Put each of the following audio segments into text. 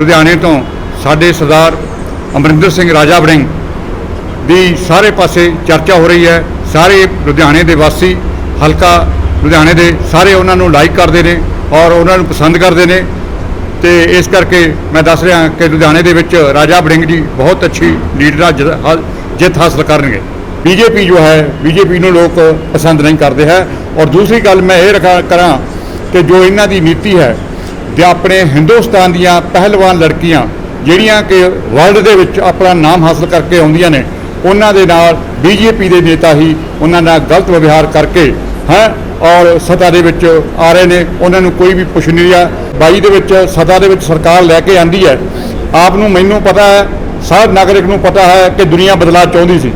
ਲੁਧਿਆਣੇ ਤੋਂ ਸਾਡੇ ਸਰਦਾਰ ਅਮਰਿੰਦਰ ਸਿੰਘ ਰਾਜਾ ਵੜਿੰਗ ਦੀ ਸਾਰੇ ਪਾਸੇ ਚਰਚਾ ਹੋ ਰਹੀ ਹੈ। ਸਾਰੇ ਲੁਧਿਆਣੇ ਦੇ ਵਾਸੀ, ਹਲਕਾ ਲੁਧਿਆਣੇ ਦੇ ਸਾਰੇ ਉਹਨਾਂ ਨੂੰ ਲਾਈਕ ਕਰਦੇ ਨੇ ਔਰ ਉਹਨਾਂ ਨੂੰ ਪਸੰਦ ਕਰਦੇ ਨੇ। ਤੇ ਇਸ ਕਰਕੇ ਮੈਂ ਦੱਸ ਰਿਹਾ ਕਿ ਲੁਧਿਆਣੇ ਦੇ ਵਿੱਚ ਰਾਜਾ ਵੜਿੰਗ ਜੀ ਬਹੁਤ ਅੱਛੀ ਲੀਡ ਨਾਲ ਹਾ- ਜਿੱਤ ਹਾਸਲ ਕਰਨਗੇ। ਬੀਜੇਪੀ ਜੋ ਹੈ, ਬੀਜੇਪੀ ਨੂੰ ਲੋਕ ਪਸੰਦ ਨਹੀਂ ਕਰਦੇ ਹੈ। ਔਰ ਦੂਸਰੀ ਗੱਲ ਮੈਂ ਇਹ ਰੱਖਾ, ਕਰਾਂ ਕਿ ਜੋ ਇਹਨਾਂ ਦੀ ਨੀਤੀ ਹੈ ਤੇ ਆਪਣੇ ਹਿੰਦੁਸਤਾਨ ਦੀਆਂ ਪਹਿਲਵਾਨ ਲੜਕੀਆਂ, ਜਿਹੜੀਆਂ ਕਿ ਵਰਲਡ ਦੇ ਵਿੱਚ ਆਪਣਾ ਨਾਮ ਹਾਸਲ ਕਰਕੇ ਆਉਂਦੀਆਂ ਨੇ, ਉਹਨਾਂ ਦੇ ਨਾਲ ਬੀਜੇਪੀ ਦੇ ਨੇਤਾ ਹੀ ਉਹਨਾਂ ਨਾਲ ਗਲਤ ਵਿਵਹਾਰ ਕਰਕੇ, ਹੈ, ਔਰ ਸਤਾ ਦੇ ਵਿੱਚ ਆ ਰਹੇ ਨੇ। ਉਹਨਾਂ ਨੂੰ ਕੋਈ ਵੀ ਪੁੱਛ ਨਹੀਂ ਰਿਹਾ। 22 ਦੇ ਵਿੱਚ, ਸਤਾ ਦੇ ਵਿੱਚ ਸਰਕਾਰ ਲੈ ਕੇ ਆਂਦੀ ਹੈ। ਆਪ ਨੂੰ ਮੈਨੂੰ ਪਤਾ ਹੈ ਸਾਧ ਨਾਗਰਿਕ ਨੂੰ ਪਤਾ ਹੈ ਕਿ ਦੁਨੀਆ ਬਦਲਾਅ ਚਾਹੁੰਦੀ ਸੀ।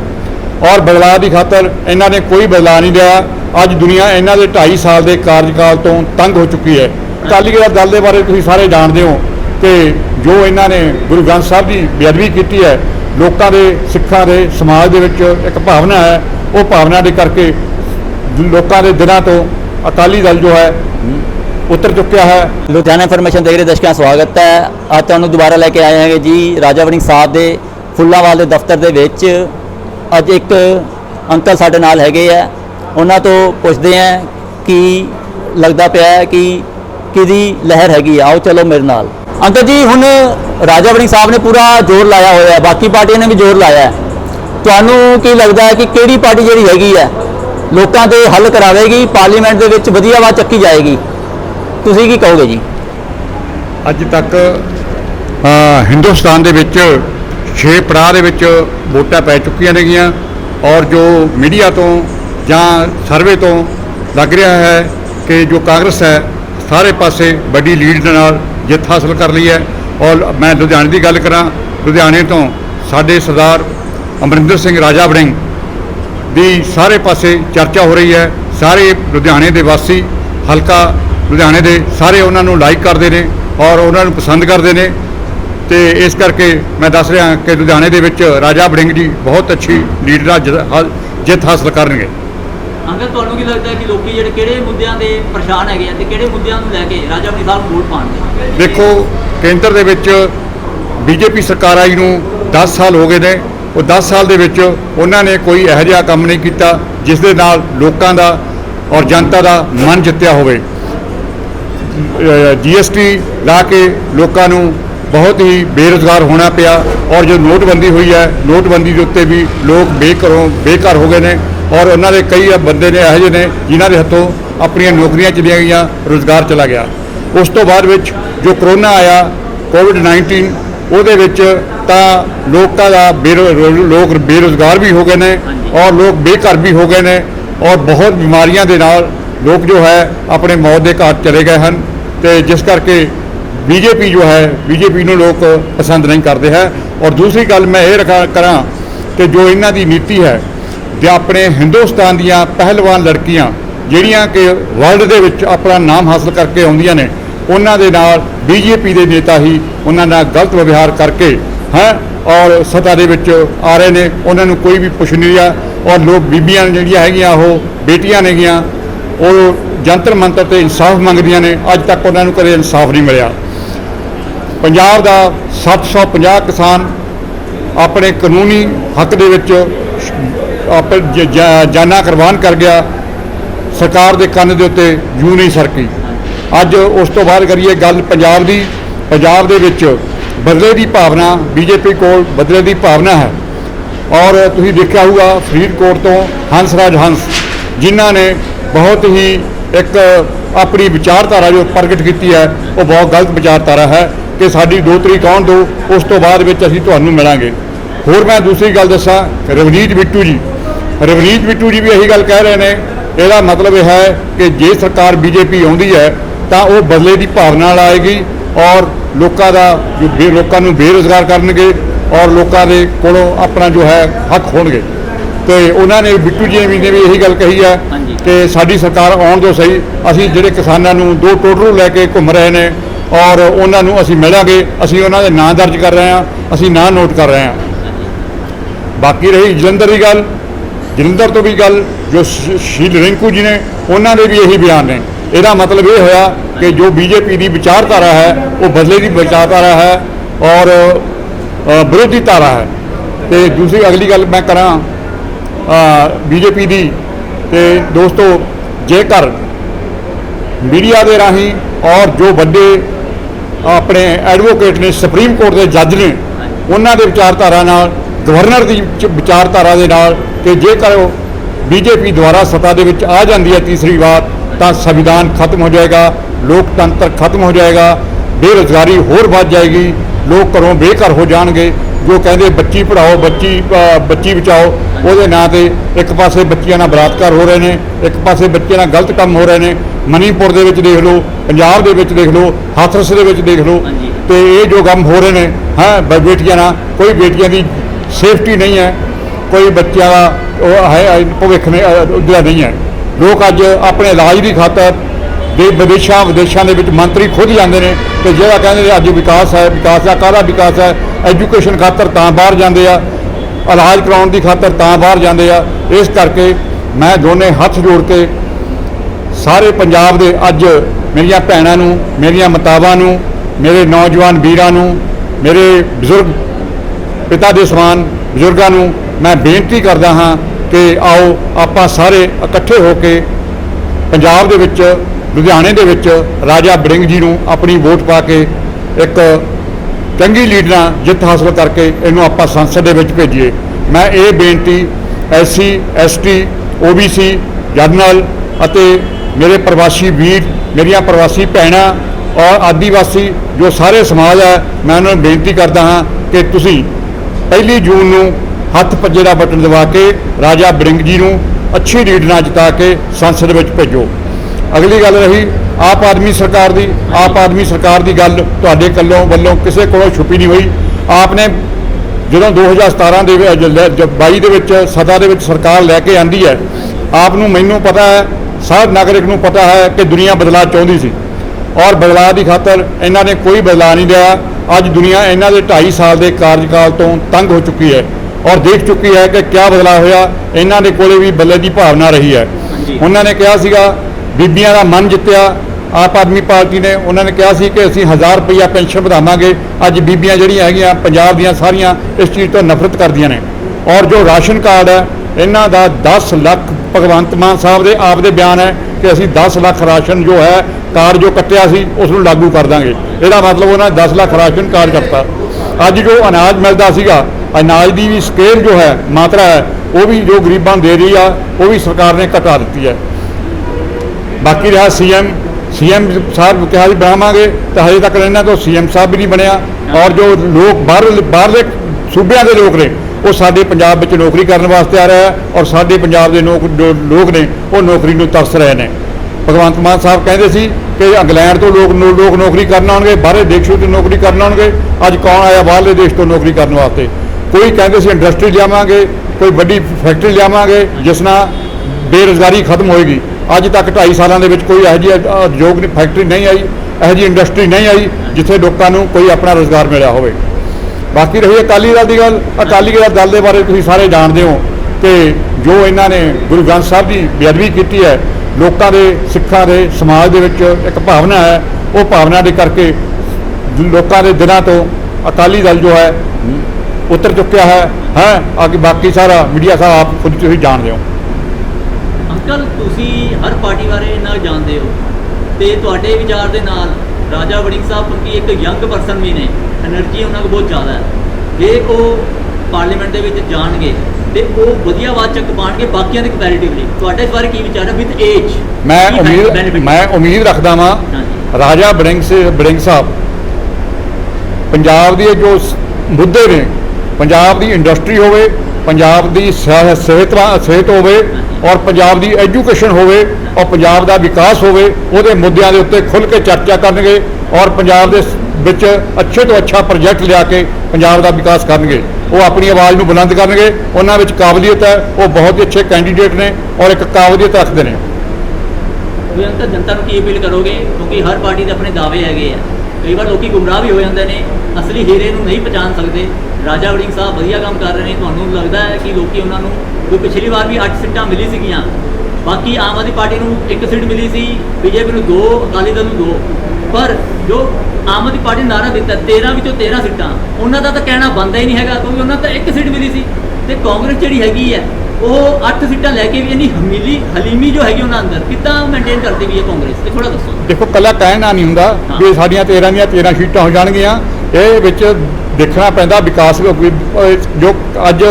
ਔਰ ਬਦਲਾਅ ਦੀ ਖਾਤਰ ਇਹਨਾਂ ਨੇ ਕੋਈ ਬਦਲਾਅ ਨਹੀਂ ਲਿਆ। ਅੱਜ ਦੁਨੀਆ ਇਹਨਾਂ ਦੇ 2.5 ਸਾਲ ਦੇ ਕਾਰਜਕਾਲ ਤੋਂ ਤੰਗ ਹੋ ਚੁੱਕੀ ਹੈ। ਅਕਾਲੀ ਦਲ ਦੇ ਬਾਰੇ ਤੁਸੀਂ ਸਾਰੇ ਜਾਣਦੇ ਹੋ ਕਿ ਜੋ ਇਹਨਾਂ ਨੇ ਗੁਰੂ ਗ੍ਰੰਥ ਸਾਹਿਬ ਦੀ ਬੇਅਦਬੀ ਕੀਤੀ ਹੈ, ਲੋਕਾਂ ਦੇ, ਸਿੱਖਾਂ ਦੇ, ਸਮਾਜ ਦੇ ਵਿੱਚ ਇੱਕ ਭਾਵਨਾ ਹੈ, ਉਹ ਭਾਵਨਾ ਦੇ ਕਰਕੇ ਲੋਕਾਂ ਦੇ ਦਿਲਾਂ ਤੋਂ ਅਕਾਲੀ ਦਲ ਜੋ ਹੈ, ਉਤਰ ਚੁੱਕਿਆ ਹੈ। ਲੁਧਿਆਣਾ ਇਨਫੋਰਮੇਸ਼ਨ ਦੇਖ ਰਹੇ ਦਰਸ਼ਕਾਂ ਦਾ ਸਵਾਗਤ ਹੈ, ਅੱਜ ਤੁਹਾਨੂੰ ਦੁਬਾਰਾ ਲੈ ਕੇ ਆਏ ਹਾਂਗੇ ਜੀ, ਰਾਜਾ ਵੜਿੰਗ ਸਾਹਿਬ ਦੇ ਫੁੱਲਾਂਵਾਲ ਦੇ ਦਫ਼ਤਰ ਦੇ ਵਿੱਚ ਅੱਜ ਇੱਕ ਅੰਕਲ ਸਾਡੇ ਨਾਲ ਹੈਗੇ ਆ, ਉਹਨਾਂ ਤੋਂ ਪੁੱਛਦੇ ਆ ਕਿ ਲੱਗਦਾ ਪਿਆ ਕਿ ਕਿਹਦੀ ਲਹਿਰ ਹੈਗੀ ਆ, ਆਓ ਚਲੋ ਮੇਰੇ ਨਾਲ। ਅੰਕਲ ਜੀ, ਹੁਣ ਰਾਜਾ ਵੜਿੰਗ ਸਾਹਿਬ ਨੇ ਪੂਰਾ ਜ਼ੋਰ ਲਾਇਆ ਹੋਇਆ ਹੈ ਬਾਕੀ ਪਾਰਟੀਆਂ ਨੇ ਵੀ ਜ਼ੋਰ ਲਾਇਆ। ਹੈ ਤੁਹਾਨੂੰ ਕੀ ਲੱਗਦਾ ਹੈ ਕਿ ਕਿਹੜੀ ਪਾਰਟੀ ਜਿਹੜੀ ਹੈਗੀ ਹੈ, ਲੋਕਾਂ ਦੇ ਹੱਲ ਕਰਾਵੇਗੀ, ਪਾਰਲੀਮੈਂਟ ਦੇ ਵਿੱਚ ਵਧੀਆ ਆਵਾਜ਼ ਚੱਕੀ ਜਾਏਗੀ? ਤੁਸੀਂ ਕੀ ਕਹੋਗੇ ਜੀ? ਅੱਜ ਤੱਕ ਹਿੰਦੁਸਤਾਨ ਦੇ ਵਿੱਚ 6 ਪੜਾਅ ਦੇ ਵਿੱਚ ਵੋਟਾਂ ਪੈ ਚੁੱਕੀਆਂ ਨੇਗੀਆਂ ਔਰ ਜੋ ਮੀਡੀਆ ਤੋਂ ਜਾਂ ਸਰਵੇ ਤੋਂ ਲੱਗ ਰਿਹਾ ਹੈ ਕਿ ਜੋ ਕਾਂਗਰਸ ਹੈ ਸਾਰੇ ਪਾਸੇ ਵੱਡੀ ਲੀਡ ਦੇ ਨਾਲ ਜਿੱਤ ਹਾਸਲ ਕਰ ਲਈ ਹੈ। ਔਰ ਮੈਂ ਲੁਧਿਆਣੇ ਦੀ ਗੱਲ ਕਰਾਂ, ਲੁਧਿਆਣੇ ਤੋਂ ਸਾਡੇ ਸਰਦਾਰ ਅਮਰਿੰਦਰ ਸਿੰਘ ਰਾਜਾ ਵੜਿੰਗ ਦੀ ਸਾਰੇ ਪਾਸੇ ਚਰਚਾ ਹੋ ਰਹੀ ਹੈ। ਸਾਰੇ ਲੁਧਿਆਣੇ ਦੇ ਵਾਸੀ ਹਲਕਾ ਲੁਧਿਆਣੇ ਦੇ ਸਾਰੇ ਉਹਨਾਂ ਨੂੰ ਲਾਈਕ ਕਰਦੇ ਨੇ ਔਰ ਉਹਨਾਂ ਨੂੰ ਪਸੰਦ ਕਰਦੇ ਨੇ। ਤੇ ਇਸ ਕਰਕੇ ਮੈਂ ਦੱਸ ਰਿਹਾ ਕਿ ਲੁਧਿਆਣੇ ਦੇ ਵਿੱਚ ਰਾਜਾ ਵੜਿੰਗ ਜੀ ਬਹੁਤ ਅੱਛੀ ਲੀਡ ਨਾਲ ਹਾ- ਜਿੱਤ ਹਾਸਲ ਕਰਨਗੇ। ਅੰਕਲ ਤੁਹਾਨੂੰ ਕੀ ਲੱਗਦਾ ਕਿ ਲੋਕੀ ਜਿਹੜੇ ਕਿਹੜੇ ਮੁੱਦਿਆਂ ਦੇ ਪਰੇਸ਼ਾਨ ਹੈਗੇ ਆ ਤੇ ਕਿਹੜੇ ਮੁੱਦਿਆਂ ਨੂੰ ਲੈ ਕੇ ਰਾਜਾ ਵੜਿੰਗ ਸਾਹਿਬ ਵੋਟ ਪਾਣਗੇ ਦੇਖੋ, ਕੇਂਦਰ ਦੇ ਵਿੱਚ ਬੀਜੇਪੀ ਸਰਕਾਰ ਆਈ ਨੂੰ 10 ਸਾਲ ਹੋ ਗਏ ਨੇ। ਉਹ 10 ਸਾਲ ਦੇ ਵਿੱਚ ਉਹਨਾਂ ਨੇ ਕੋਈ ਇਹੋ ਜਿਹਾ ਕੰਮ ਨਹੀਂ ਕੀਤਾ ਜਿਸ ਦੇ ਨਾਲ ਲੋਕਾਂ ਦਾ ਔਰ ਜਨਤਾ ਦਾ ਮਨ ਜਿੱਤਿਆ ਹੋਵੇ। ਜੀਐਸਟੀ ਲਾ ਕੇ ਲੋਕਾਂ ਨੂੰ ਬਹੁਤ ਹੀ ਬੇਰੁਜ਼ਗਾਰ ਹੋਣਾ ਪਿਆ ਔਰ ਜੋ ਨੋਟਬੰਦੀ ਹੋਈ ਹੈ, ਨੋਟਬੰਦੀ ਦੇ ਉੱਤੇ ਵੀ ਲੋਕ ਬੇਘਰੋਂ, ਬੇਘਰ ਹੋ ਗਏ ਨੇ। ਔਰ ਉਹਨਾਂ ਦੇ ਕਈ ਬੰਦੇ ਨੇ ਇਹੋ ਜਿਹੇ ਨੇ ਜਿਨ੍ਹਾਂ ਦੇ ਹੱਥੋਂ ਆਪਣੀਆਂ ਨੌਕਰੀਆਂ ਚਲੀਆਂ ਗਈਆਂ ਰੁਜ਼ਗਾਰ ਚਲਾ ਗਿਆ। ਉਸ ਤੋਂ ਬਾਅਦ ਵਿੱਚ ਜੋ ਕਰੋਨਾ ਆਇਆ ਕੋਵਿਡ 19 ਉਹਦੇ ਵਿੱਚ ਤਾਂ ਲੋਕਾਂ ਦਾ ਲੋਕ ਬੇਰੁਜ਼ਗਾਰ ਵੀ ਹੋ ਗਏ ਨੇ ਔਰ ਲੋਕ ਬੇਘਰ ਵੀ ਹੋ ਗਏ ਨੇ ਔਰ ਬਹੁਤ ਬਿਮਾਰੀਆਂ ਦੇ ਨਾਲ ਲੋਕ ਜੋ ਹੈ ਆਪਣੇ ਮੌਤ ਦੇ ਘਾਟ ਚਲੇ ਗਏ ਹਨ ਤੇ ਜਿਸ ਕਰਕੇ ਬੀਜੇਪੀ ਜੋ ਹੈ ਬੀਜੇਪੀ ਨੂੰ ਲੋਕ ਪਸੰਦ ਨਹੀਂ ਕਰਦੇ ਹੈ। ਔਰ ਦੂਸਰੀ ਗੱਲ ਮੈਂ ਇਹ ਰੱਖਾ ਕਰਾਂ ਕਿ ਜੋ ਇਹਨਾਂ ਦੀ ਨੀਤੀ ਹੈ ਤੇ ਆਪਣੇ ਹਿੰਦੁਸਤਾਨ ਦੀਆਂ ਪਹਿਲਵਾਨ ਲੜਕੀਆਂ, ਜਿਹੜੀਆਂ ਕਿ ਵਰਲਡ ਦੇ ਵਿੱਚ ਆਪਣਾ ਨਾਮ ਹਾਸਲ ਕਰਕੇ ਆਉਂਦੀਆਂ ਨੇ, ਉਹਨਾਂ ਦੇ ਨਾਲ ਬੀਜੇਪੀ ਦੇ ਨੇਤਾ ਹੀ ਉਹਨਾਂ ਨਾਲ ਗਲਤ ਵਿਵਹਾਰ ਕਰਕੇ, ਹੈ, ਔਰ ਸਤਾ ਦੇ ਵਿੱਚ ਆ ਰਹੇ ਨੇ। ਉਹਨਾਂ ਨੂੰ ਕੋਈ ਵੀ ਪੁੱਛ ਨਹੀਂ ਰਿਹਾ ਔਰ ਲੋਕ ਬੀਬੀਆਂ ਜਿਹੜੀਆਂ ਹੈਗੀਆਂ, ਉਹ ਬੇਟੀਆਂ ਨੇਗੀਆਂ ਉਹ ਜੰਤਰ ਮੰਤਰ ਤੇ ਇਨਸਾਫ ਮੰਗਦੀਆਂ ਨੇ। ਅੱਜ ਤੱਕ ਉਹਨਾਂ ਨੂੰ ਕਦੇ ਇਨਸਾਫ ਨਹੀਂ ਮਿਲਿਆ। ਪੰਜਾਬ ਦਾ 750 ਕਿਸਾਨ ਆਪਣੇ ਕਾਨੂੰਨੀ ਹੱਕ ਦੇ ਵਿੱਚ ਆਪਣੇ ਜ- ਜਾਨਾਂ ਕੁਰਬਾਨ ਕਰ ਗਿਆ। ਸਰਕਾਰ ਦੇ ਕੰਨ ਦੇ ਉੱਤੇ ਜੂ ਨਹੀਂ ਸਰਕੀ। ਅੱਜ ਉਸ ਤੋਂ ਬਾਅਦ ਕਰੀਏ ਗੱਲ ਪੰਜਾਬ ਦੀ। ਪੰਜਾਬ ਦੇ ਵਿੱਚ ਬਦਲੇ ਦੀ ਭਾਵਨਾ ਬੀਜੇਪੀ ਕੋਲ ਬਦਲੇ ਦੀ ਭਾਵਨਾ ਹੈ। ਔਰ ਤੁਸੀਂ ਦੇਖਿਆ ਹੋਊਗਾ ਫਰੀਦਕੋਟ ਤੋਂ ਹੰਸਰਾਜ ਹੰਸ, ਜਿਨ੍ਹਾਂ ਨੇ ਬਹੁਤ ਹੀ ਇੱਕ ਆਪਣੀ ਵਿਚਾਰਧਾਰਾ ਜੋ ਪ੍ਰਗਟ ਕੀਤੀ ਹੈ, ਉਹ ਬਹੁਤ ਗਲਤ ਵਿਚਾਰਧਾਰਾ ਹੈ ਕਿ ਸਾਡੀ ਦੋ ਤਰੀਕ ਆਉਣ ਦਿਓ ਉਸ ਤੋਂ ਬਾਅਦ ਵਿੱਚ ਅਸੀਂ ਤੁਹਾਨੂੰ ਮਿਲਾਂਗੇ। ਹੋਰ ਮੈਂ ਦੂਸਰੀ ਗੱਲ ਦੱਸਾਂ, ਰਵਨੀਤ ਬਿੱਟੂ ਜੀ। ਰਵਨੀਤ ਬਿੱਟੂ ਜੀ ਵੀ ਇਹੀ ਗੱਲ ਕਹਿ ਰਹੇ ਨੇ। ਇਹਦਾ ਮਤਲਬ ਇਹ ਹੈ ਕਿ ਜੇ ਸਰਕਾਰ ਬੀਜੇਪੀ ਆਉਂਦੀ ਹੈ ਤਾਂ ਉਹ ਬਦਲੇ ਦੀ ਭਾਵਨਾ ਨਾਲ ਆਏਗੀ ਔਰ ਲੋਕਾਂ ਦਾ ਜੋ ਬੇ- ਲੋਕਾਂ ਨੂੰ ਬੇਰੁਜ਼ਗਾਰ ਕਰਨਗੇ ਔਰ ਲੋਕਾਂ ਦੇ ਕੋਲੋਂ ਆਪਣਾ ਜੋ ਹੈ ਹੱਕ ਖੋਣਗੇ ਤੇ ਉਹਨਾਂ ਨੇ ਬਿੱਟੂ ਜੀ ਨੇ ਵੀ ਨੇ ਵੀ ਇਹੀ ਗੱਲ ਕਹੀ ਹੈ। ਕਿ ਸਾਡੀ ਸਰਕਾਰ ਆਉਣ ਤੋਂ ਸਹੀ। ਅਸੀਂ ਜਿਹੜੇ ਕਿਸਾਨਾਂ ਨੂੰ ਦੋ ਟੋਟਰੂ ਲੈ ਕੇ ਘੁੰਮ ਰਹੇ ਨੇ ਔਰ ਉਹਨਾਂ ਨੂੰ ਅਸੀਂ ਮਿਲਾਂਗੇ। ਅਸੀਂ ਉਹਨਾਂ ਦੇ ਨਾਂ ਦਰਜ ਕਰ ਰਹੇ ਹਾਂ ਅਸੀਂ ਨਾਂ ਨੋਟ ਕਰ ਰਹੇ ਹਾਂ। ਬਾਕੀ ਰਹੀ ਜਲੰਧਰ ਦੀ ਗੱਲ। ਜਲੰਧਰ ਤੋਂ ਵੀ ਗੱਲ, ਜੋ ਸ਼ੀਲ ਰਿੰਕੂ ਜੀ ਨੇ, ਉਹਨਾਂ ਦੇ ਵੀ ਇਹੀ ਬਿਆਨ ਨੇ। ਇਹਦਾ ਮਤਲਬ ਇਹ ਹੋਇਆ ਕਿ ਜੋ ਬੀਜੇਪੀ ਦੀ ਵਿਚਾਰਧਾਰਾ ਹੈ, ਉਹ ਬਦਲੇ ਦੀ ਵਿਚਾਰਧਾਰਾ ਹੈ ਔਰ ਵਿਰੋਧੀ ਧਾਰਾ ਹੈ। ਤੇ ਦੂਸਰੀ ਅਗਲੀ ਗੱਲ ਮੈਂ ਕਰਾਂ ਬੀਜੇਪੀ ਦੀ। ਤੇ ਦੋਸਤੋ, ਜੇਕਰ ਮੀਡੀਆ ਦੇ ਰਾਹੀਂ ਔਰ ਜੋ ਵੱਡੇ ਆਪਣੇ ਐਡਵੋਕੇਟ ਨੇ, ਸੁਪਰੀਮ ਕੋਰਟ ਦੇ ਜੱਜ ਨੇ, ਉਹਨਾਂ ਦੇ ਵਿਚਾਰਧਾਰਾ ਨਾਲ ਗਵਰਨਰ ਦੀ ਵਿਚਾਰਧਾਰਾ ਦੇ ਨਾਲ ਕਿ ਜੇਕਰ ਉਹ ਬੀਜੇਪੀ ਦੁਆਰਾ ਸੱਤਾ ਦੇ ਵਿੱਚ ਆ ਜਾਂਦੀ ਹੈ ਤੀਸਰੀ ਵਾਰ ਤਾਂ ਸੰਵਿਧਾਨ ਖਤਮ ਹੋ ਜਾਏਗਾ ਲੋਕਤੰਤਰ ਖਤਮ ਹੋ ਜਾਏਗਾ ਬੇਰੁਜ਼ਗਾਰੀ ਹੋਰ ਵੱਧ ਜਾਏਗੀ ਲੋਕ ਘਰੋਂ ਬੇਘਰ ਹੋ ਜਾਣਗੇ ਜੋ ਕਹਿੰਦੇ ਬੱਚੀ ਪੜਾਓ ਬੱਚੀ ਬੱਚੀ ਬਚਾਓ ਉਹਦੇ ਨਾਂ ਤੇ ਇੱਕ ਪਾਸੇ ਬੱਚੀਆਂ ਨਾਲ ਬਲਾਤਕਾਰ ਹੋ ਰਹੇ ਨੇ ਇੱਕ ਪਾਸੇ ਬੱਚਿਆਂ ਨਾਲ ਗਲਤ ਕੰਮ ਹੋ ਰਹੇ ਨੇ ਮਨੀਪੁਰ ਦੇ ਵਿੱਚ ਦੇਖ ਲਓ ਪੰਜਾਬ ਦੇ ਵਿੱਚ ਦੇਖ ਲਓ ਹਾਥਰਸ ਦੇ ਵਿੱਚ ਦੇਖ ਲਓ। ਤੇ ਇਹ ਜੋ ਕੰਮ ਹੋ ਰਹੇ ਨੇ ਹਾਂ ਬੇਟੀਆਂ ਨਾਲ ਕੋਈ ਬੇਟੀਆਂ ਦੀ ਸੇਫਟੀ ਨਹੀਂ ਹੈ, ਕੋਈ ਬੱਚਿਆਂ ਦਾ, ਉਹ ਹੈ ਭਵਿੱਖ ਨੇ ਉਹਦਾ ਨਹੀਂ ਹੈ। ਲੋਕ ਅੱਜ ਆਪਣੇ ਇਲਾਜ ਦੀ ਖਾਤਰ ਦੇ ਵਿਦੇਸ਼ਾਂ ਵਿਦੇਸ਼ਾਂ ਦੇ ਵਿੱਚ ਮੰਤਰੀ ਖੁਦ ਜਾਂਦੇ ਨੇ ਤੇ ਜਿਹੜਾ ਕਹਿੰਦੇ ਨੇ ਅੱਜ ਵਿਕਾਸ ਹੈ, ਵਿਕਾਸ ਦਾ ਕਾਹਦਾ ਵਿਕਾਸ ਹੈ? ਐਜੂਕੇਸ਼ਨ ਖਾਤਰ ਤਾਂ ਬਾਹਰ ਜਾਂਦੇ ਆ, ਇਲਾਜ ਕਰਾਉਣ ਦੀ ਖਾਤਰ ਤਾਂ ਬਾਹਰ ਜਾਂਦੇ ਆ। ਇਸ ਕਰਕੇ ਮੈਂ ਦੋਨੇ ਹੱਥ ਜੋੜ ਕੇ ਸਾਰੇ ਪੰਜਾਬ ਦੇ ਅੱਜ ਮੇਰੀਆਂ ਭੈਣਾਂ ਨੂੰ, ਮੇਰੀਆਂ ਮਾਤਾਵਾਂ ਨੂੰ, ਮੇਰੇ ਨੌਜਵਾਨ ਵੀਰਾਂ ਨੂੰ, ਮੇਰੇ ਬਜ਼ੁਰਗ ਪਿਤਾ ਦੇ ਸਮਾਨ ਬਜ਼ੁਰਗਾਂ ਨੂੰ ਮੈਂ ਬੇਨਤੀ ਕਰਦਾ ਹਾਂ ਕਿ ਆਓ ਆਪਾਂ ਸਾਰੇ ਇਕੱਠੇ ਹੋ ਕੇ ਪੰਜਾਬ ਦੇ ਵਿੱਚ, ਲੁਧਿਆਣੇ ਦੇ ਵਿੱਚ ਰਾਜਾ ਬੜਿੰਗ ਜੀ ਨੂੰ ਆਪਣੀ ਵੋਟ ਪਾ ਕੇ ਇੱਕ ਚੰਗੀ ਲੀਡਰਾਂ ਜਿੱਤ ਹਾਸਲ ਕਰਕੇ ਇਹਨੂੰ ਆਪਾਂ ਸੰਸਦ ਦੇ ਵਿੱਚ ਭੇਜੀਏ। ਮੈਂ ਇਹ ਬੇਨਤੀ ਐਸਸੀ, ਐਸਟੀ, ਓਬੀਸੀ, ਜਨਰਲ ਅਤੇ ਮੇਰੇ ਪ੍ਰਵਾਸੀ ਵੀਰ, ਮੇਰੀਆਂ ਪ੍ਰਵਾਸੀ ਭੈਣਾਂ ਔਰ ਆਦੀਵਾਸੀ ਜੋ ਸਾਰੇ ਸਮਾਜ ਹੈ, ਮੈਂ ਉਹਨਾਂ ਨੂੰ ਬੇਨਤੀ ਕਰਦਾ ਹਾਂ ਕਿ ਤੁਸੀਂ ਪਹਿਲੀ ਜੂਨ ਨੂੰ ਹੱਥ ਪੱਜੇ ਦਾ ਬਟਨ ਦਬਾ ਕੇ ਰਾਜਾ ਬੜਿੰਗ ਜੀ ਨੂੰ ਅੱਛੀ ਲੀਡ ਨਾਲ ਜਿਤਾ ਕੇ ਸੰਸਦ ਵਿੱਚ ਭੇਜੋ। ਅਗਲੀ ਗੱਲ ਰਹੀ, ਆਪ ਆਦਮੀ ਸਰਕਾਰ ਦੀ, ਆਪ ਆਦਮੀ ਸਰਕਾਰ ਦੀ ਗੱਲ ਤੁਹਾਡੇ ਕੱਲੋਂ ਵੱਲੋਂ ਕਿਸੇ ਕੋਲੋਂ ਛੁਪੀ ਨਹੀਂ ਹੋਈ। ਆਪ ਨੇ ਜਦੋਂ 2017 ਦੇ ਵਿੱਚ ਜ- ਜ- 22 ਦੇ ਵਿੱਚ, ਸਦਾ ਦੇ ਵਿੱਚ ਸਰਕਾਰ ਲੈ ਕੇ ਆਂਦੀ ਹੈ, ਆਪ ਨੂੰ ਮੈਨੂੰ ਪਤਾ ਹੈ, ਸਾਰੇ ਨਾਗਰਿਕ ਨੂੰ ਪਤਾ ਹੈ ਕਿ ਦੁਨੀਆ ਬਦਲਾਅ ਚਾਹੁੰਦੀ ਸੀ। ਔਰ ਬਦਲਾਅ ਦੀ ਖਾਤਰ ਇਹਨਾਂ ਨੇ ਕੋਈ ਬਦਲਾਅ ਨਹੀਂ ਲਿਆ। ਅੱਜ ਦੁਨੀਆ ਇਹਨਾਂ ਦੇ 2.5 ਸਾਲ ਦੇ ਕਾਰਜਕਾਲ ਤੋਂ ਤੰਗ ਹੋ ਚੁੱਕੀ ਹੈ ਔਰ ਦੇਖ ਚੁੱਕੀ ਹੈ ਕਿ ਕਿਆ ਬਦਲਾਅ ਹੋਇਆ ਇਹਨਾਂ ਦੇ ਕੋਲੇ ਵੀ ਬੱਲੇ ਦੀ ਭਾਵਨਾ ਰਹੀ ਹੈ। ਉਹਨਾਂ ਨੇ ਕਿਹਾ ਸੀਗਾ ਬੀਬੀਆਂ ਦਾ ਮਨ ਜਿੱਤਿਆ ਆਪ ਆਦਮੀ ਪਾਰਟੀ ਨੇ ਉਹਨਾਂ ਨੇ ਕਿਹਾ ਸੀ ਕਿ ਅਸੀਂ 1000 ਰੁਪਈਆ ਪੈਨਸ਼ਨ ਵਧਾਵਾਂਗੇ ਅੱਜ ਬੀਬੀਆਂ ਜਿਹੜੀਆਂ ਹੈਗੀਆਂ ਪੰਜਾਬ ਦੀਆਂ ਸਾਰੀਆਂ ਇਸ ਚੀਜ਼ ਤੋਂ ਨਫ਼ਰਤ ਕਰਦੀਆਂ ਨੇ ਔਰ ਜੋ ਰਾਸ਼ਨ ਕਾਰਡ ਹੈ ਇਹਨਾਂ ਦਾ 10 ਲੱਖ ਭਗਵੰਤ ਮਾਨ ਸਾਹਿਬ ਦੇ ਆਪ ਦੇ ਬਿਆਨ ਹੈ ਕਿ ਅਸੀਂ 10 ਲੱਖ ਰਾਸ਼ਨ ਜੋ ਹੈ, ਕਾਰਡ ਜੋ ਕੱਟਿਆ ਸੀ, ਉਸ ਨੂੰ ਲਾਗੂ ਕਰ ਦਾਂਗੇ। ਇਹਦਾ ਮਤਲਬ ਉਹਨਾਂ ਨੇ 10 ਲੱਖ ਰਾਸ਼ਨ ਕਾਰਡ ਕਰਤਾ ਅੱਜ ਜੋ ਅਨਾਜ ਮਿਲਦਾ ਸੀਗਾ, ਅਨਾਜ ਦੀ ਵੀ ਸਕੇਲ ਜੋ ਹੈ, ਮਾਤਰਾ ਹੈ, ਉਹ ਵੀ ਜੋ ਗਰੀਬਾਂ ਨੂੰ ਦੇ ਰਹੀ ਆ, ਉਹ ਵੀ ਸਰਕਾਰ ਨੇ ਘਟਾ ਦਿੱਤੀ ਹੈ। ਬਾਕੀ ਰਿਹਾ ਸੀਐਮ। ਸੀਐਮ ਸਾਹਿਬ ਕਿਹਾ ਸੀ ਬਣਾਵਾਂਗੇ, ਤਾਂ ਹਜੇ ਤੱਕ ਇਹਨਾਂ ਤੋਂ ਸੀਐਮ ਸਾਹਿਬ ਵੀ ਨਹੀਂ ਬਣਿਆ। ਔਰ ਜੋ ਲੋਕ ਬਾਹਰ ਬਾਹਰਲੇ ਸੂਬਿਆਂ ਦੇ ਲੋਕ ਨੇ ਉਹ ਸਾਡੇ ਪੰਜਾਬ ਵਿੱਚ ਨੌਕਰੀ ਕਰਨ ਵਾਸਤੇ ਆ ਰਿਹਾ ਔਰ ਸਾਡੇ ਪੰਜਾਬ ਦੇ ਲੋਕ ਜੋ ਲੋਕ ਨੇ, ਉਹ ਨੌਕਰੀ ਨੂੰ ਤਰਸ ਰਹੇ ਨੇ। ਭਗਵੰਤ ਮਾਨ ਸਾਹਿਬ ਕਹਿੰਦੇ ਸੀ ਕਿ ਇੰਗਲੈਂਡ ਤੋਂ ਲੋਕ ਨੋ- ਲੋਕ ਨੌਕਰੀ ਕਰਨ ਆਉਣਗੇ ਬਾਹਰੇ ਦੇਸ਼ੋਂ ਤੋਂ ਨੌਕਰੀ ਕਰਨ ਆਉਣਗੇ, ਅੱਜ ਕੌਣ ਆਇਆ ਬਾਹਰਲੇ ਦੇਸ਼ ਤੋਂ ਨੌਕਰੀ ਕਰਨ ਵਾਸਤੇ? ਕੋਈ ਕਹਿੰਦੇ ਸੀ ਇੰਡਸਟਰੀ ਲਿਆਵਾਂਗੇ, ਕੋਈ ਵੱਡੀ ਫੈਕਟਰੀ ਲਿਆਵਾਂਗੇ, ਜਿਸ ਨਾਲ ਬੇਰੁਜ਼ਗਾਰੀ ਖਤਮ ਹੋਏਗੀ। ਅੱਜ ਤੱਕ 2.5 ਸਾਲਾਂ ਦੇ ਵਿੱਚ ਕੋਈ ਇਹੋ ਜਿਹੀ ਉਦਯੋਗ ਫੈਕਟਰੀ ਨਹੀਂ ਆਈ, ਇਹੋ ਜਿਹੀ ਇੰਡਸਟਰੀ ਨਹੀਂ ਆਈ, ਜਿੱਥੇ ਲੋਕਾਂ ਨੂੰ ਕੋਈ ਆਪਣਾ ਰੋਜ਼ਗਾਰ ਮਿਲਿਆ ਹੋਵੇ। ਬਾਕੀ ਰਹੀ ਅਕਾਲੀ ਦਲ ਦੀ ਗੱਲ, ਅਕਾਲੀ ਦਲ ਦੇ ਬਾਰੇ ਤੁਸੀਂ ਸਾਰੇ ਜਾਣਦੇ ਹੋ ਕਿ ਜੋ ਇਹਨਾਂ ਨੇ ਗੁਰੂ ਗ੍ਰੰਥ ਸਾਹਿਬ ਦੀ ਬੇਅਦਬੀ ਕੀਤੀ ਹੈ, ਲੋਕਾਂ ਦੇ, ਸਿੱਖਾਂ ਦੇ, ਸਮਾਜ ਦੇ ਵਿੱਚ ਇੱਕ ਭਾਵਨਾ ਹੈ, ਉਹ ਭਾਵਨਾ ਦੇ ਕਰਕੇ ਲੋਕਾਂ ਦੇ ਦਿਨਾਂ ਤੋਂ ਅਕਾਲੀ ਦਲ ਜੋ ਹੈ, ਉਤਰ ਚੁੱਕਿਆ ਹੈ ਹੈ? ਅੱਗੇ ਬਾਕੀ ਸਾਰਾ ਮੀਡੀਆ ਸਾਹਿਬ ਆਪ ਖੁਦ ਤੁਸੀਂ ਜਾਣਦੇ ਹੋ। ਅੰਕਲ, ਤੁਸੀਂ ਹਰ ਪਾਰਟੀ ਬਾਰੇ ਨਾ ਜਾਣਦੇ ਹੋ ਤੇ ਤੁਹਾਡੇ ਵਿਚਾਰ ਦੇ ਨਾਲ ਰਾਜਾ ਵੜਿੰਗ ਸਾਹਿਬ ਕਿਉਂਕਿ ਇੱਕ ਯੰਗ ਪਰਸਨ ਵੀ ਨੇ એનર્ਜੀ ਉਹਨਾਂ ਕੋਲ ਬਹੁਤ ਜ਼ਿਆਦਾ ਹੈ। ਜੇ ਉਹ ਪਾਰਲੀਮੈਂਟ ਦੇ ਵਿੱਚ ਜਾਣਗੇ ਤੇ ਉਹ ਵਧੀਆ ਵਾਚਕ ਪਾਣਗੇ ਬਾਕੀਆਂ ਦੇ ਕੰਪੈਰੀਟਿਵਲੀ ਤੁਹਾਡੇ ਬਾਰੇ ਕੀ ਵਿਚਾਰ ਹੈ ਵਿਦ ਏਜ ਮੈਂ ਉਮੀਦ ਮੈਂ ਉਮੀਦ ਰੱਖਦਾ ਹਾਂ ਰਾਜਾ ਬੜਿੰਗ ਬੜਿੰਗ ਸਾਹਿਬ ਪੰਜਾਬ ਦੀ ਜੋ ਮੁੱਦੇ ਨੇ ਪੰਜਾਬ ਦੀ ਇੰਡਸਟਰੀ ਹੋਵੇ ਪੰਜਾਬ ਦੀ ਸਿਹ- ਸਿਹਤ ਵਾ- ਸਿਹਤ ਹੋਵੇ ਔਰ ਪੰਜਾਬ ਦੀ ਐਜੂਕੇਸ਼ਨ ਹੋਵੇ ਔਰ ਪੰਜਾਬ ਦਾ ਵਿਕਾਸ ਹੋਵੇ, ਉਹਦੇ ਮੁੱਦਿਆਂ ਦੇ ਉੱਤੇ ਖੁੱਲ੍ਹ ਕੇ ਚਰਚਾ ਕਰਨਗੇ ਔਰ ਪੰਜਾਬ ਦੇ ਸ- ਵਿੱਚ ਅੱਛੇ ਤੋਂ ਅੱਛਾ ਪ੍ਰੋਜੈਕਟ ਲਿਆ ਕੇ ਪੰਜਾਬ ਦਾ ਵਿਕਾਸ ਕਰਨਗੇ। ਉਹ ਆਪਣੀ ਆਵਾਜ਼ ਨੂੰ ਬੁਲੰਦ ਕਰਨਗੇ। ਉਹਨਾਂ ਵਿੱਚ ਕਾਬਲੀਅਤ ਹੈ। ਉਹ ਬਹੁਤ ਹੀ ਅੱਛੇ ਕੈਂਡੀਡੇਟ ਨੇ ਔਰ ਇੱਕ ਕਾਬਲੀਅਤ ਰੱਖਦੇ ਨੇ। ਤੁਸੀਂ ਅੰਕਲ ਜਨਤਾ ਨੂੰ ਕੀ ਅਪੀਲ ਕਰੋਗੇ? ਕਿਉਂਕਿ ਹਰ ਪਾਰਟੀ ਦੇ ਆਪਣੇ ਦਾਅਵੇ ਹੈਗੇ ਆ। ਕਈ ਵਾਰ ਲੋਕੀ ਗੁੰਮਰਾਹ ਵੀ ਹੋ ਜਾਂਦੇ ਨੇ। ਅਸਲੀ ਹੀਰੇ ਨੂੰ ਨਹੀਂ ਪਛਾਣ ਸਕਦੇ। ਰਾਜਾ ਵੜਿੰਗ ਸਾਹਿਬ ਵਧੀਆ ਕੰਮ ਕਰ ਰਹੇ ਨੇ। ਤੁਹਾਨੂੰ ਲੱਗਦਾ ਹੈ ਕਿ ਲੋਕੀ ਉਹਨਾਂ ਨੂੰ ਜੋ ਪਿਛਲੀ ਵਾਰ ਵੀ 8 ਸੀਟਾਂ ਮਿਲੀ ਸੀਗੀਆਂ। ਬਾਕੀ ਆਮ ਆਦਮੀ ਪਾਰਟੀ ਨੂੰ ਇੱਕ ਸੀਟ ਮਿਲੀ ਸੀ ਬੀਜੇਪੀ ਨੂੰ ਦੋ ਅਕਾਲੀ ਦਲ ਨੂੰ ਦੋ। ਪਰ ਜੋ ਆਮ ਆਦਮੀ ਪਾਰਟੀ ਨੇ ਨਾਰਾ ਦਿੱਤਾ 13 ਵਿੱਚੋਂ 13 ਸੀਟਾਂ ਉਹਨਾਂ ਦਾ ਤਾਂ ਕਹਿਣਾ ਬੰਦਾ ਹੀ ਨਹੀਂ ਹੈਗਾ ਕਿਉਂਕਿ ਉਹਨਾਂ ਤਾਂ ਇੱਕ ਸੀਟ ਮਿਲੀ ਸੀ। ਤੇ ਕਾਂਗਰਸ ਜਿਹੜੀ ਹੈਗੀ ਹੈ ਉਹ 8 ਸੀਟਾਂ ਲੈ ਕੇ ਵੀ ਇੰਨੀ ਹਮੀਲੀ ਹਲੀਮੀ ਜੋ ਹੈਗੀ ਉਹਨਾਂ ਅੰਦਰ ਕਿੱਦਾਂ ਮੇਨਟੇਨ ਕਰਦੀ ਵੀ ਹੈ ਕਾਂਗਰਸ? ਇਹ ਥੋੜਾ ਦੱਸੋ। ਦੇਖੋ ਕੱਲਾ ਕਹਿਣਾ ਨਹੀਂ ਹੁੰਦਾ ਵੀ ਸਾਡੀਆਂ 13 ਦੀਆਂ 13 ਸੀਟਾਂ ਹੋ ਜਾਣਗੀਆਂ। ਇਹ ਵਿੱਚ ਦੇਖਣਾ ਪੈਂਦਾ ਵਿਕਾਸ ਜੋ ਅੱਜ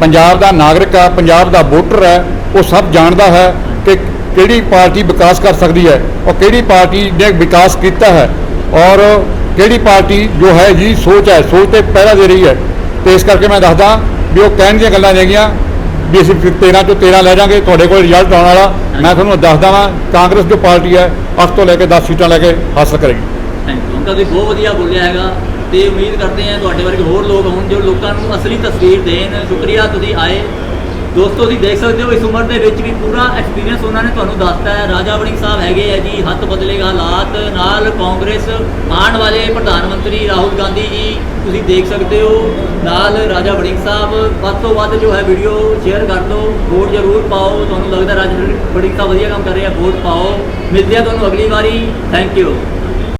ਪੰਜਾਬ ਦਾ ਨਾਗਰਿਕ ਆ, ਪੰਜਾਬ ਦਾ ਵੋਟਰ ਹੈ, ਉਹ ਸਭ ਜਾਣਦਾ ਹੈ ਕਿ ਕਿਹੜੀ ਪਾਰਟੀ ਵਿਕਾਸ ਕਰ ਸਕਦੀ ਹੈ ਔਰ ਕਿਹੜੀ ਪਾਰਟੀ ਨੇ ਵਿਕਾਸ ਕੀਤਾ ਹੈ ਔਰ ਕਿਹੜੀ ਪਾਰਟੀ ਜੋ ਹੈ ਜੀ ਸੋਚ ਹੈ, ਸੋਚ ਤੇ ਪਹਿਰਾ ਦੇ ਰਹੀ ਹੈ। ਤੇ ਇਸ ਕਰਕੇ ਮੈਂ ਦੱਸਦਾ ਵੀ ਉਹ ਕਹਿਣ ਦੀਆਂ ਗੱਲਾਂ ਨੇਗੀਆਂ ਵੀ ਅਸੀਂ 13 ਤੋਂ 13 ਲੈ ਜਾਾਂਗੇ, ਤੁਹਾਡੇ ਕੋਲ ਰਿਜ਼ਲਟ ਆਉਣ ਵਾਲਾ। ਮੈਂ ਤੁਹਾਨੂੰ ਦੱਸਦਾ ਵਾਂ, ਕਾਂਗਰਸ ਜੋ ਪਾਰਟੀ ਹੈ 8 ਤੋਂ ਲੈ ਕੇ 10 ਸੀਟਾਂ ਲੈ ਕੇ ਹਾਸਲ ਕਰੇਗੀ। ਥੈਂਕ ਯੂ ਅੰਕਲ ਬਹੁਤ ਵਧੀਆ ਬੋਲਿਆ ਹੈਗਾ ਤੇ ਉਮੀਦ ਕਰਦੇ ਹਾਂ ਤੁਹਾਡੇ ਵਰਗੇ ਹੋਰ ਲੋਕ ਹੋਣ ਜੋ ਲੋਕਾਂ ਨੂੰ ਅਸਲੀ ਤਸਵੀਰ ਦੇਣ। ਸ਼ੁਕਰੀਆ, ਤੁਸੀਂ ਆਏ। ਦੋਸਤੋ, ਤੁਸੀਂ ਦੇਖ ਸਕਦੇ ਹੋ ਇਸ ਉਮਰ ਦੇ ਵਿੱਚ ਵੀ ਪੂਰਾ ਐਕਸਪੀਰੀਅੰਸ ਉਹਨਾਂ ਨੇ ਤੁਹਾਨੂੰ ਦੱਸਤਾ ਹੈ। ਰਾਜਾ ਵੜਿੰਗ ਸਾਹਿਬ ਹੈਗੇ ਆ ਜੀ, ਹੱਥ ਬਦਲੇਗਾ ਹਾਲਾਤ ਨਾਲ ਕਾਂਗਰਸ ਆਉਣ ਵਾਲੇ ਪ੍ਰਧਾਨ ਮੰਤਰੀ ਰਾਹੁਲ ਗਾਂਧੀ ਜੀ, ਤੁਸੀਂ ਦੇਖ ਸਕਦੇ ਹੋ। ਨਾਲ ਰਾਜਾ ਵੜਿੰਗ ਸਾਹਿਬ, ਵੱਧ ਤੋਂ ਵੱਧ ਜੋ ਹੈ ਵੀਡੀਓ ਸ਼ੇਅਰ ਕਰ ਦਿਓ। ਵੋਟ ਜ਼ਰੂਰ ਪਾਓ। ਤੁਹਾਨੂੰ ਲੱਗਦਾ ਰਾਜਾ ਵੜਿੰਗ ਸਾਹਿਬ ਵਧੀਆ ਕੰਮ ਕਰ ਰਹੇ ਆ ਵੋਟ ਪਾਓ। ਮਿਲਦੇ ਆ ਤੁਹਾਨੂੰ ਅਗਲੀ ਵਾਰੀ। Thank you